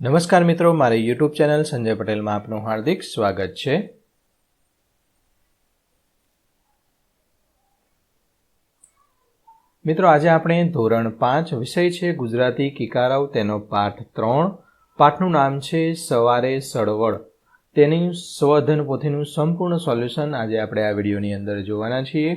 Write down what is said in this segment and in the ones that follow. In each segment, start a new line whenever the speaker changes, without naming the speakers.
નમસ્કાર મિત્રો, મારી યુટ્યુબ ચેનલ સંજય પટેલમાં આપનું હાર્દિક સ્વાગત છે. મિત્રો, આજે આપણે ધોરણ પાંચ વિષય છે, ગુજરાતી કિકારવ, તેનો પાઠ ત્રણ. પાઠનું નામ છે, સવારે સળવળ તેની સ્વધન પોથીનું સંપૂર્ણ સોલ્યુશન આજે આપણે આ વિડીયોની અંદર જોવાના છીએ.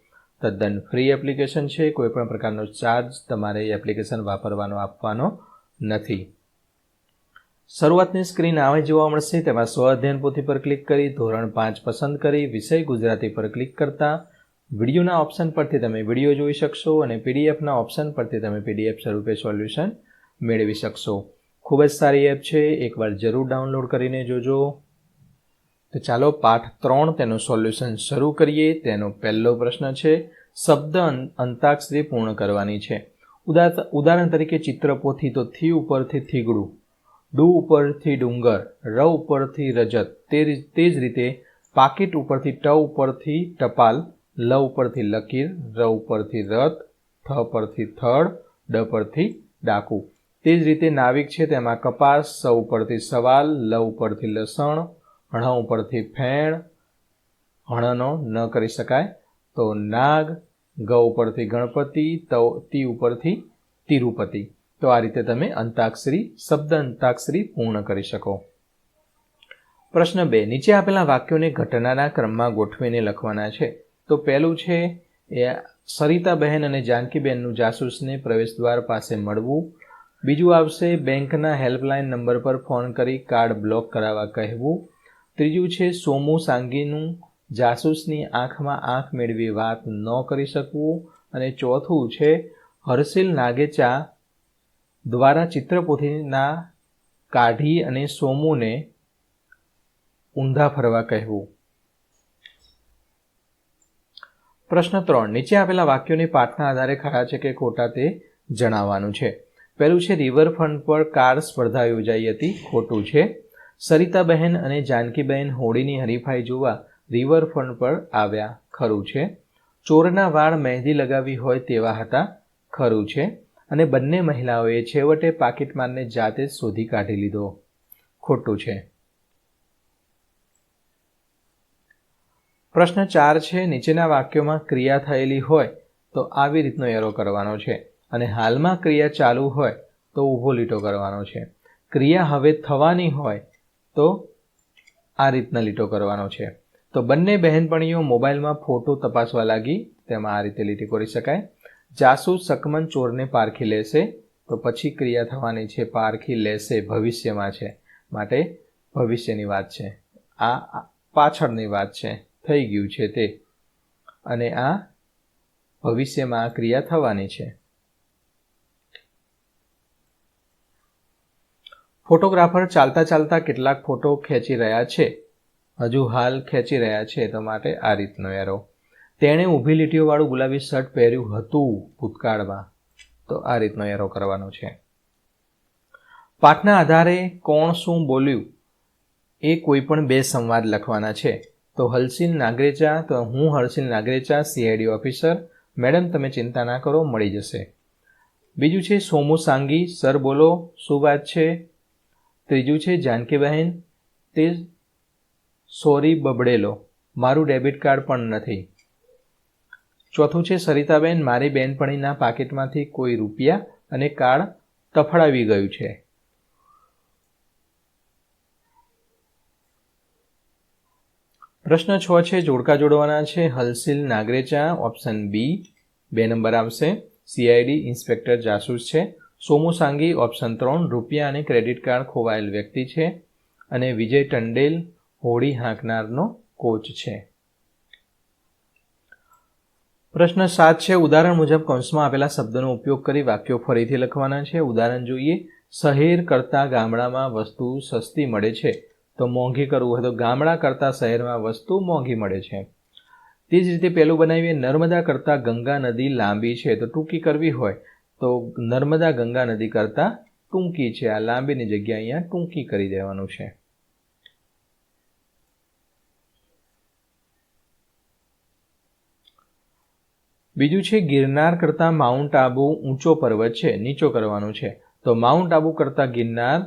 તદ્દન ફ્રી એપ્લિકેશન છે, કોઈપણ પ્રકારનો ચાર્જ તમારે એપ્લિકેશન વાપરવાનો, આપવાનો નથી. શરૂઆતની સ્ક્રીન આવે જોવા મળશે, તેમાં સ્વ અધ્યયન પોથી પર ક્લિક કરી, ધોરણ પાંચ પસંદ કરી, વિષય ગુજરાતી પર ક્લિક કરતા વિડીયોના ઓપ્શન પરથી તમે વીડિયો જોઈ શકશો અને પીડીએફના ઓપ્શન પરથી તમે પીડીએફ સ્વરૂપે સોલ્યુશન મેળવી શકશો. ખૂબ જ સારી એપ છે, એકવાર જરૂર ડાઉનલોડ કરીને જોજો. તો ચાલો પાઠ ત્રણ, તેનું સોલ્યુશન શરૂ કરીએ. તેનો પહેલો પ્રશ્ન છે શબ્દ અંતાક્ષરી પૂર્ણ કરવાની છે. ઉદાહરણ તરીકે ચિત્રપોથી તો થી ઉપરથી થીગડું, ડુ ઉપરથી ડુંગર, ર ઉપરથી રજત, તે તે જ રીતે પાકીટ ઉપરથી ટ ઉપરથી ટપાલ, લ ઉપરથી લકીર, ર ઉપરથી રથ થ પરથી થડ, ડ પરથી ડાકુ. તે જ રીતે નાવિક છે તેમાં કપાસ, સ ઉપરથી સવાલ, લ ઉપરથી લસણ હણ ઉપરથી ફેણ હણનો ન કરી શકાય. તો નાગ, ગ ઉપરથી ગણપતિ, તી ઉપરથી તિરુપતિ. તો આ રીતે તમે અંતાક્ષરી શબ્દ અંતાક્ષરી પૂર્ણ કરી શકો. પ્રશ્ન બે. નીચે આપેલા વાક્યોને ઘટનાના ક્રમમાં ગોઠવીને લખવાના છે. તો પહેલું છે, એ સરિતાબહેન અને જાનકીબહેનનું જાસૂસને પ્રવેશદ્વાર પાસે મળવું. બીજું આવશે, બેંકના હેલ્પલાઇન નંબર પર ફોન કરી કાર્ડ બ્લોક કરાવવા કહેવું. ત્રીજું છે, સોમુ સાંગીનું જાસૂસની આંખમાં આંખ મેળવી વાત ન કરી શકવું અને ચોથું છે, હર્ષિલ નાગેચા દ્વારા ચિત્રપોથીના કાઢી અને સોમુને ઊંધા ફરવા કહેવું. પ્રશ્ન ત્રણ. નીચે આપેલા વાક્યોની પાઠના આધારે ખરા છે કે ખોટા તે જણાવવાનું છે. પહેલું છે, રિવરફ્રન્ટ પર કાર સ્પર્ધા યોજાઈ હતી. ખોટું છે. સરિતાબહેન અને જાનકીબહેન હોળીની હરીફાઈ જોવા રિવરફ્રન્ટ પર આવ્યા. ખરું છે. ચોરના વાળ મહેંદી લગાવી હોય તેવા હતા. ખરું છે. અને બંને મહિલાઓએ છેવટે પાકીટમાનને જાતે જ શોધી કાઢી લીધો. ખોટું છે. પ્રશ્ન ચાર છે, નીચેના વાક્યોમાં ક્રિયા થયેલી હોય તો આવી રીતનો એરો કરવાનો છે. અને હાલમાં ક્રિયા ચાલુ હોય તો ઊભો લીટો કરવાનો છે. ક્રિયા હવે થવાની હોય તો આ રીતના લીટો કરવાનો છે. તો બંને બહેનપણીઓ મોબાઈલમાં ફોટો તપાસવા લાગી. તેમાં આ રીતે લીટી કરી શકાય. જાસૂસ સકમન ચોરને પારખી લેશે, તો પછી ક્રિયા થવાની છે પારખી લેશે ભવિષ્યમાં છે. માટે ભવિષ્યની વાત છે. આ પાછળની વાત છે. થઈ ગયું છે તે. અને આ ભવિષ્યમાં આ ક્રિયા થવાની છે. ફોટોગ્રાફર ચાલતા ચાલતા કેટલાક ફોટો ખેંચી રહ્યા છે. હજુ હાલ ખેંચી રહ્યા છે તો માટે આ રીતનો એરો. તેણે ઊભી લીટીઓવાળું ગુલાબી શર્ટ પહેર્યું હતું ભૂતકાળમાં. તો આ રીતનો એરો કરવાનો છે. પાઠના આધારે કોણ શું બોલ્યું એ કોઈ પણ બે સંવાદ લખવાના છે. તો હલસિન નાગરેચા, તો હું Halsin Nagrecha CID officer. Madam, તમે ચિંતા ના કરો, મળી જશે. બીજું છે, સોમુ સાંગી, સર બોલો, શું વાત છે? ત્રીજું છે જાનકીબહેન તે સોરી બબડેલો, મારું ડેબિટ કાર્ડ પણ નથી. ચોથું છે સરિતાબેન, મારી બેનપણીના પાકીટમાંથી કોઈ રૂપિયા અને કાર્ડ તફડાવી ગયું છે. પ્રશ્ન છ છે, જોડકા જોડવાના છે, હલસિલ નાગરેચા, ઓપ્શન બી, બે નંબર આવશે. સીઆઈડી ઇન્સ્પેક્ટર જાસૂસ છે. સોમુ સાંગી, ઓપ્શન ત્રણ, રૂપિયા અને ક્રેડિટ કાર્ડ ખોવાયેલ વ્યક્તિ છે. અને વિજય ટંડેલ હોળી હાંકનારનો કોચ છે. પ્રશ્ન સાત છે, ઉદાહરણ મુજબ કૌંસમાં આપેલા શબ્દનો ઉપયોગ કરી વાક્યો ફરીથી લખવાના છે. ઉદાહરણ જોઈએ, શહેર કરતાં ગામડામાં વસ્તુ સસ્તી મળે છે. તો મોંઘી કરવું હોય તો ગામડા કરતાં શહેરમાં વસ્તુ મોંઘી મળે છે. તે જ રીતે પહેલું બનાવીએ, નર્મદા કરતાં ગંગા નદી લાંબી છે તો ટૂંકી કરવી હોય તો નર્મદા ગંગા નદી કરતાં ટૂંકી છે. આ લાંબીની જગ્યા અહીંયા ટૂંકી કરી દેવાનું છે. બીજું છે, ગિરનાર કરતાં માઉન્ટ આબુ ઊંચો પર્વત છે, નીચો કરવાનું છે. તો માઉન્ટ આબુ કરતાં ગિરનાર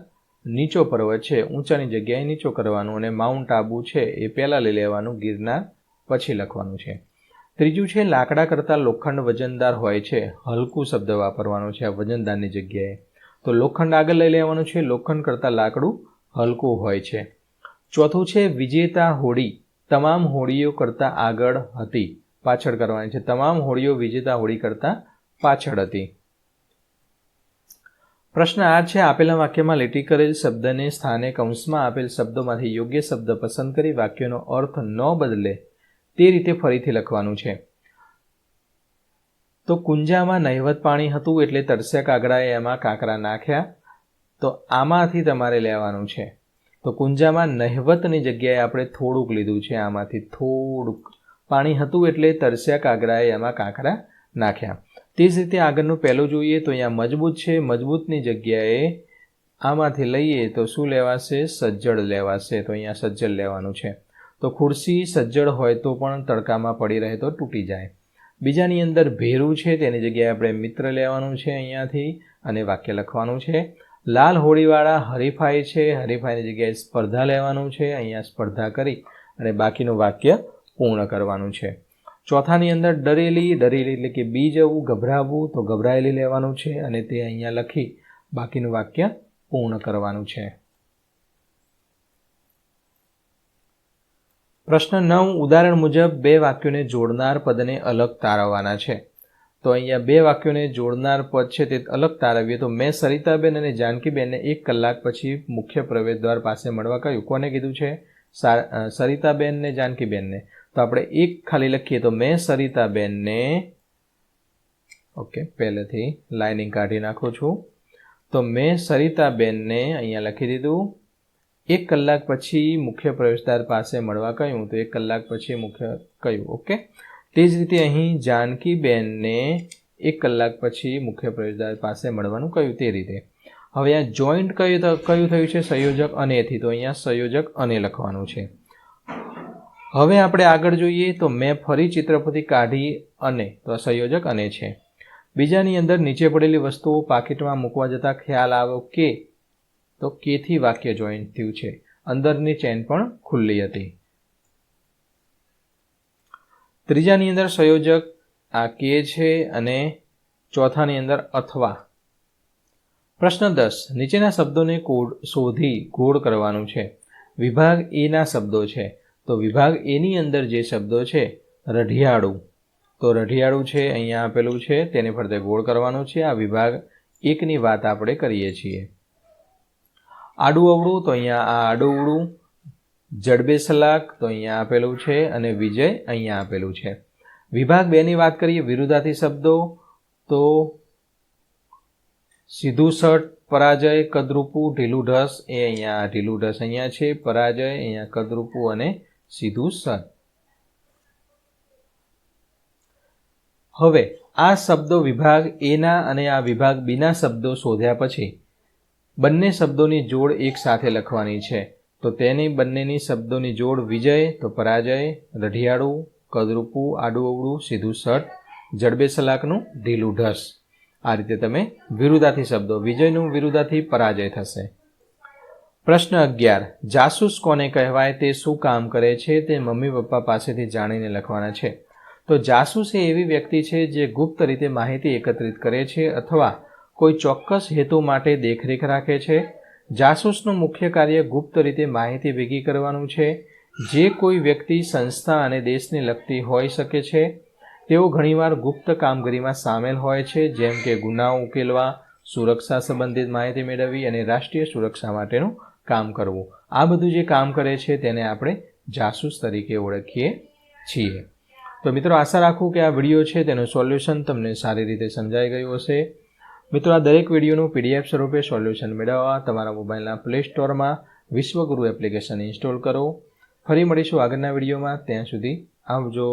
નીચો પર્વત છે, ઊંચાની જગ્યાએ નીચો કરવાનું અને માઉન્ટ આબુ છે, એ પહેલાં લઈ લેવાનું, ગિરનાર પછી લખવાનું છે. ત્રીજું છે, લાકડા કરતાં લોખંડ વજનદાર હોય છે, હલકું શબ્દ વાપરવાનો છે આ વજનદારની જગ્યાએ. તો લોખંડ આગળ લઈ લેવાનું છે, લોખંડ કરતાં લાકડું હલકું હોય છે. ચોથું છે, વિજેતા હોડી, તમામ હોડીઓ કરતાં આગળ હતી. પાછળ કરવાની છે. તમામ હોડીઓ વિજેતા હોડી કરતાં પાછળ હતી. પ્રશ્ન આ છે, આપેલા વાક્યમાં લીટી કરેલ શબ્દને સ્થાને કૌંસમાં આપેલ શબ્દોમાંથી યોગ્ય શબ્દ પસંદ કરી વાક્યનો અર્થ ન બદલે તે રીતે ફરીથી લખવાનું છે. તો કુંજામાં નહિવત પાણી હતું એટલે તરસ્યા કાગડાએ એમાં કાંકરા નાખ્યા, તો આમાંથી તમારે લેવાનું છે. તો કુંજામાં નહિવતની જગ્યાએ આપણે થોડુંક લીધું છે, આમાંથી થોડુંક પાણી હતું એટલે તરસ્યા કાગડાએ એમાં કાંકરા નાખ્યા. તે જ રીતે આગળનું પહેલું જોઈએ તો અહીંયા મજબૂત છે, મજબૂતની જગ્યાએ આમાંથી લઈએ તો શું લેવાશે? સજ્જડ લેવાશે. તો અહીંયા સજ્જડ લેવાનું છે. તો ખુરશી સજ્જડ હોય તો પણ તડકામાં પડી રહે તો તૂટી જાય. બીજાની અંદર ભેરું છે, તેની જગ્યાએ આપણે મિત્ર લેવાનું છે અહીંયાથી અને વાક્ય લખવાનું છે. લાલ હોળીવાળા હરીફાઈ છે, હરીફાઈની જગ્યાએ સ્પર્ધા લેવાનું છે, અહીંયા સ્પર્ધા કરી અને બાકીનું વાક્ય પૂર્ણ કરવાનું છે. ચોથાની અંદર ડરેલી ડરેલી એટલે કે બી જવું ગભરાવવું તો ગભરાયેલી લેવાનું છે અને તે અહીંયા લખી બાકીનું વાક્ય પૂર્ણ કરવાનું છે. પ્રશ્ન નવ, ઉદાહરણ મુજબ બે વાક્યોને જોડનાર પદને અલગ તારવવાના છે. તો અહીંયા બે વાક્યોને જોડનાર પદ છે તે અલગ તારવીએ તો મેં સરિતાબેન અને જાનકીબેનને એક કલાક પછી મુખ્ય પ્રવેશદ્વાર પાસે મળવા કહ્યું. કોને કીધું છે? સરિતાબેન ને જાનકીબેનને. તો આપણે એક ખાલી લખીએ તો મેં સરિતાબેનને, ઓકે, પહેલેથી લાઇનિંગ કાઢી નાખું છું. તો મેં સરિતાબેનને અહીંયા લખી દીધું. એક કલાક પછી મુખ્ય પ્રવેશદ્વાર પાસે મળવા કહ્યું તો એક કલાક પછી મુખ્ય કહ્યું, ઓકે? તે જ રીતે અહીં જાનકીબેનને એક કલાક પછી મુખ્ય પ્રવેશદ્વાર પાસે મળવાનું કહ્યું તે રીતે. હવે આ જોઈન્ટ કયું કયું થયું છે? સંયોજક અનેથી તો અહીંયા સંયોજક અને લખવાનું છે. હવે આપણે આગળ જોઈએ તો મેં ફરી ચિત્રપતિ કાઢી અને તો સંયોજક અને છે. બીજાની અંદર નીચે પડેલી વસ્તુઓ પાકીટમાં મૂકવા જતાં ખ્યાલ આવ્યો કે તો કેથી વાક્ય જોઈન્ટ થયું છે. અંદરની ચેન પણ ખુલ્લી હતી. ત્રીજાની અંદર સંયોજક આ કે છે અને ચોથાની અંદર અથવા. પ્રશ્ન દસ. નીચેના શબ્દોને કોડ શોધી ગોળ કરવાનું છે. વિભાગ એના શબ્દો છે. તો વિભાગ એની અંદર જે શબ્દો છે, રઢિયાળું. તો રઢિયાળું છે, અહીંયા આપેલું છે, તેને ફરતે ગોળ કરવાનું છે. આ વિભાગ એકની વાત આપણે કરીએ છીએ. આડું અવળું, તો અહીંયા આ આડું અવળું. જડબે તો અહીંયા આપેલું છે અને વિજય અહીંયા આપેલું છે. વિભાગ બેની વાત કરીએ વિરુદ્ધાથી શબ્દો. તો સીધું શર્ટ પરાજય, કદરૂપું ઢીલું ઢસ એ અહીંયા ઢીલું ઢસ અહીંયા છે, પરાજય, અહીંયા કદરૂપું અને સીધું સન હવે, આ શબ્દો વિભાગ એના અને આ વિભાગ બીના શબ્દો શોધ્યા પછી, બંને શબ્દોની જોડ એક સાથે લખવાની છે. તો તેની બંનેની શબ્દોની જોડ વિજય, તો પરાજય, રઢિયાળું, કદરૂપું આડું અવળું સીધું સટ, જડબે સલાકનું, ઢીલું ઢસ. આ રીતે તમે વિરુદ્ધાથી શબ્દો, વિજયનું વિરુદ્ધાથી પરાજય થશે. પ્રશ્ન અગિયાર. જાસૂસ કોને કહેવાય? તે શું કામ કરે છે? તે મમ્મી પપ્પા પાસેથી જાણીને લખવાના છે. તો જાસૂસ એ એવી વ્યક્તિ છે જે ગુપ્ત રીતે માહિતી એકત્રિત કરે છે અથવા કોઈ ચોક્કસ હેતુ માટે દેખરેખ રાખે છે? જાસૂસનું મુખ્ય કાર્ય ગુપ્ત રીતે માહિતી ભેગી કરવાનું છે. જે કોઈ વ્યક્તિ સંસ્થા અને દેશને લગતી હોઈ શકે છે. તેઓ ઘણીવાર ગુપ્ત કામગીરીમાં સામેલ હોય છે, જેમ કે ગુનાઓ ઉકેલવા, સુરક્ષા સંબંધિત માહિતી મેળવવી અને રાષ્ટ્રીય સુરક્ષા માટેનું કામ કરવું. આ બધું જે કામ કરે છે તેને આપણે જાસૂસ તરીકે ઓળખીએ છીએ. તો મિત્રો આશા રાખું કે આ વીડિયો છે તેનું સોલ્યુશન તમને સારી રીતે સમજાઈ ગયું હશે. મિત્રો આ દરેક વિડીયોનું પીડીએફ સ્વરૂપે સોલ્યુશન મેળવવા તમારા મોબાઈલના પ્લે સ્ટોરમાં વિશ્વગુરુ એપ્લિકેશન ઇન્સ્ટોલ કરો. ફરી મળીશું આગળના વિડીયોમાં. ત્યાં સુધી આવજો.